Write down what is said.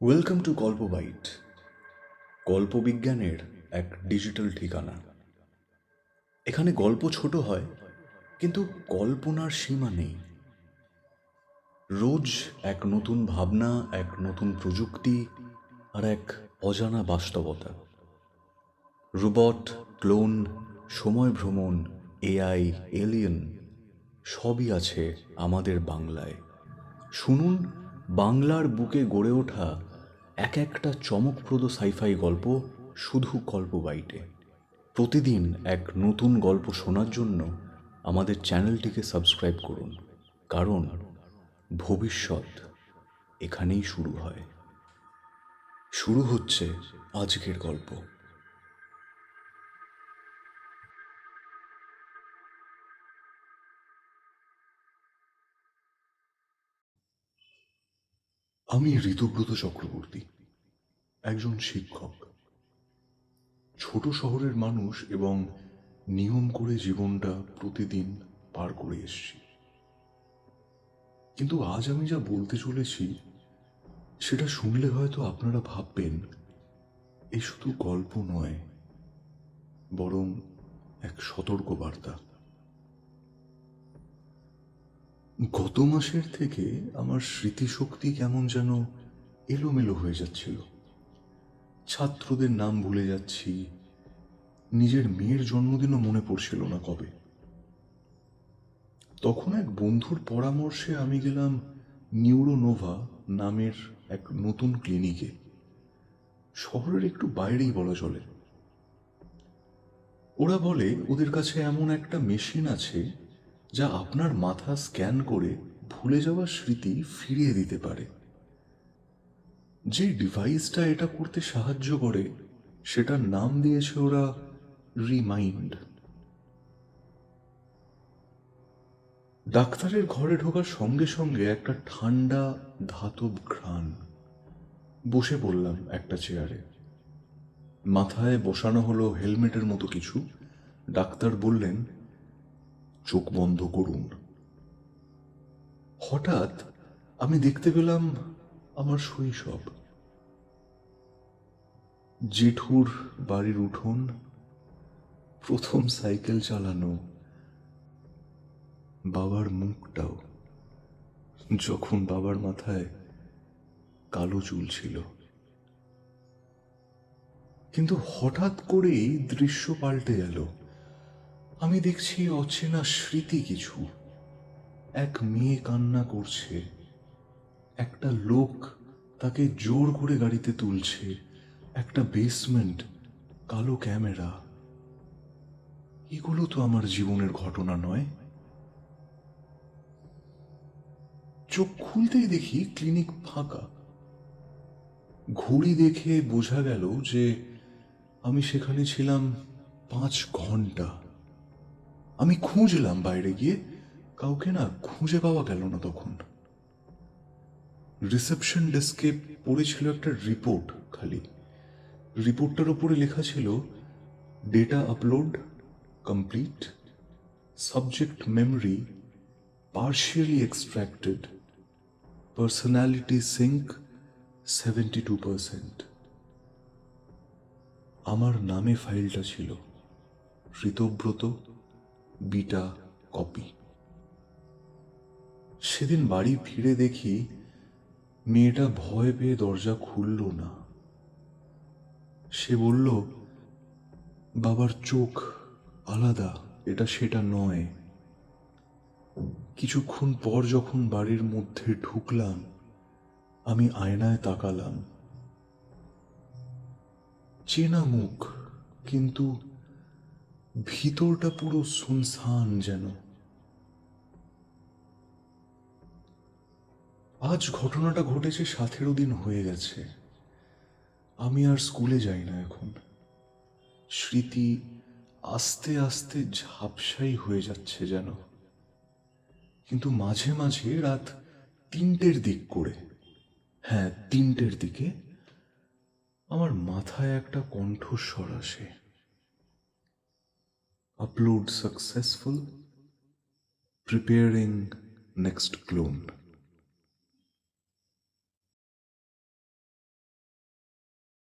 Welcome to Golpo byte গল্প বিজ্ঞানের এক ডিজিটাল ঠিকানা এখানে গল্প ছোট হয় কিন্তু কল্পনার সীমা নেই রোজ এক নতুন ভাবনা এক নতুন প্রযুক্তি আর এক অজানা বাস্তবতা রোবট ক্লোন সময় ভ্রমণ এআই এলিয়েন সবই আছে আমাদের বাংলায় শুনুন বাংলার বুকে গড়ে ওঠা এক একটা চমকপ্রদ সাইফাই গল্প শুধু গল্প বাইটে প্রতিদিন এক নতুন গল্প শোনার জন্য আমাদের চ্যানেলটিকে সাবস্ক্রাইব করুন, কারণ ভবিষ্যৎ এখানেই শুরু হয়। শুরু হচ্ছে আজকের গল্প। আমি ঋতুব্রত চক্রবর্তী, একজন শিক্ষক। ছোট শহরের মানুষ এবং নিয়ম করে জীবনটা প্রতিদিন পার করে এসছি। কিন্তু আজ আমি যা বলতে চলেছি, সেটা শুনলে হয়তো আপনারা ভাববেন এই শুধু গল্প নয়, বরং এক সতর্ক গত মাসের থেকে আমার স্মৃতিশক্তি কেমন যেন এলোমেলো হয়ে যাচ্ছিল। ছাত্রদের নাম ভুলে যাচ্ছি। নিজের মেয়ের জন্মদিনও মনে পড়ছিল না কবে। তখন এক বন্ধুর পরামর্শে আমি গেলাম নিউরোনোভা নামের এক নতুন ক্লিনিকে। শহরের একটু বাইরেই বলা চলে। ওরা বলে, ওদের কাছে এমন একটা মেশিন আছে যা আপনার মাথা স্ক্যান করে ভুলে যাওয়া স্মৃতি ফিরিয়ে দিতে পারে। যে ডিভাইসটা এটা করতে সাহায্য করে, সেটার নাম দিয়েছে ওরা রিমাইন্ড। ডাক্তারের ঘরে ঢোকার সঙ্গে সঙ্গে একটা ঠান্ডা ধাতব ঘ্রাণ। বসে পড়লাম একটা চেয়ারে। মাথায় বসানো হলো হেলমেটের মতো কিছু। ডাক্তার বললেন চোখ বন্ধ করুন। হঠাৎ আমি দেখতে পেলাম আমার শৈশব। জেঠুর বাড়ির উঠোন, প্রথম সাইকেল চালানো, বাবার মুখটাও, যখন বাবার মাথায় কালো চুল ছিল। কিন্তু হঠাৎ করেই দৃশ্য পাল্টে গেল আমি দেখছি অচেনা স্মৃতি কিছু। এক মেয়ে কান্না করছে। একটা লোক তাকে জোর করে গাড়িতে তুলছে। একটা বেসমেন্ট কালো ক্যামেরা এগুলো তো আমার জীবনের ঘটনা নয়। চোখ খুলতেই দেখি ক্লিনিক ফাঁকা। ঘড়ি দেখে বোঝা গেল যে আমি সেখানে ছিলাম পাঁচ ঘণ্টা। আমি খুঁজলাম বাইরে গিয়ে, কাউকে না খুঁজে পাওয়া গেল না তখন। রিসেপশন ডেস্কে পড়েছিল একটা রিপোর্ট খালি। রিপোর্টটার উপরে লেখা ছিল data upload complete subject memory partially extracted, personality sync 72% আমার নামে ফাইলটা ছিল, ঋতব্রত বিটা কপি। সেদিন বাড়ি ফিরে দেখি মেয়েটা ভয় পেয়ে দরজা খুলল না। সে বলল, বাবার চোখ আলাদা, এটা সেটা নয়। কিছুক্ষণ পর যখন বাড়ির মধ্যে ঢুকলাম, আমি আয়নায় তাকালাম। চেনা মুখ, কিন্তু ভিতরটা পুরো সুনসান যেন। আজ ঘটনাটা ঘটেছে সতেরো দিন হয়ে গেছে। আমি আর স্কুলে যাই না এখন। স্মৃতি আস্তে আস্তে ঝাপসাই হয়ে যাচ্ছে যেন। কিন্তু মাঝে মাঝে রাত তিনটের দিক করে। হ্যাঁ তিনটের দিকে আমার মাথায় একটা কণ্ঠস্বর আসে। Upload successful preparing next clone